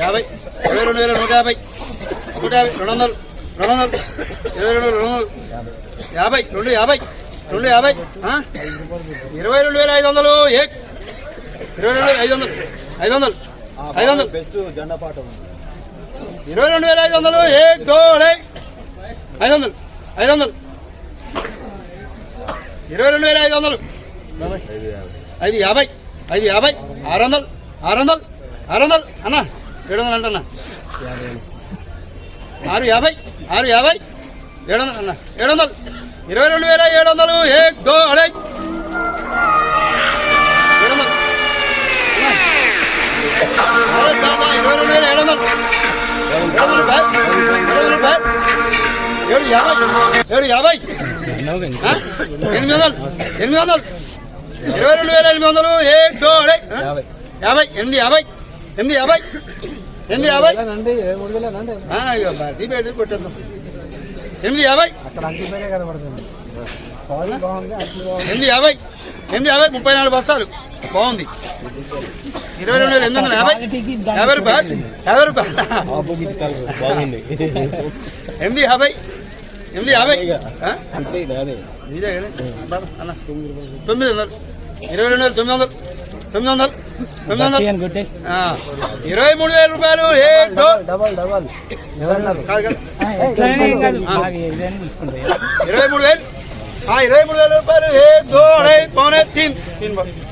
యాభై ఇరవై రెండు వేల నూట యాభై నూట యాభై రెండు వందలు రెండు వందలు ఇరవై రెండు రెండు వందలు యాభై రెండు యాభై రెండు యాభై ఇరవై రెండు వేల ఐదు వందలు ఏ? ఇరవై రెండు ఐదు వందలు ఐదు వందలు ఐదు వందలు. బెస్ట్ జెండా పాట ఇరవై రెండు వేల ఐదు వందలు ఏ? దోడే ఐదు వందలు ఐదు వందలు. ఇరవై రెండు వేల ఐదు వందలు. ఐదు యాభై ఐదు యాభై ఆరు వందలు ఆరు వందలు ఆరు వందలు అన్న ఏడు వందలు అంటన్నా ఆరు యాభై ఆరు యాభై ఏడు వందలు అన్న ఏడు వందలు ఇరవై రెండు వేల ఏడు వందలు ఏ దో అడే ఏడు వందలు అన్న. అరే దాదా, ఇరవై రెండు వేల ఏడు వందలు ఏడు వందలు బాయ్. ఏడు వందలు బాయ్. ఏడు యాభై ఏడు యాభై ఆ? ఎనిమిది వందలు ఎనిమిది వందలు ఇరవై రెండు వేల ఎనిమిది వందలు. ఏ అడే యాభై. ఎనిమిది యాభై. ఎనిమిది యాభై. ఎనిమిది యాభై. పెట్టి కొట్టేద్దాం. ఎనిమిది యాభై. ఎనిమిది యాభై. ఎనిమిది యాభై ముప్పై నాలుగు బస్తాలు. బాగుంది. ఇరవై రెండు వేల ఎనిమిది వందల యాభై. యాభై రూపాయలు. యాభై రూపాయలు. ఎనిమిది యాభై. ఎనిమిది యాభై. ఇదే కదా? అన్న. తొమ్మిది వందలు. ఇరవై రెండు వేలు తొమ్మిది వందలు. తొమ్మిది వందలు. తొమ్మిది వందలు. ఇరవై మూడు వేల రూపాయలు. ఇరవై మూడు వేలు. ఇరవై మూడు వేల. రూపాయలు. ఏ దో అడై పౌనే తీన్. తీన్ బాబు.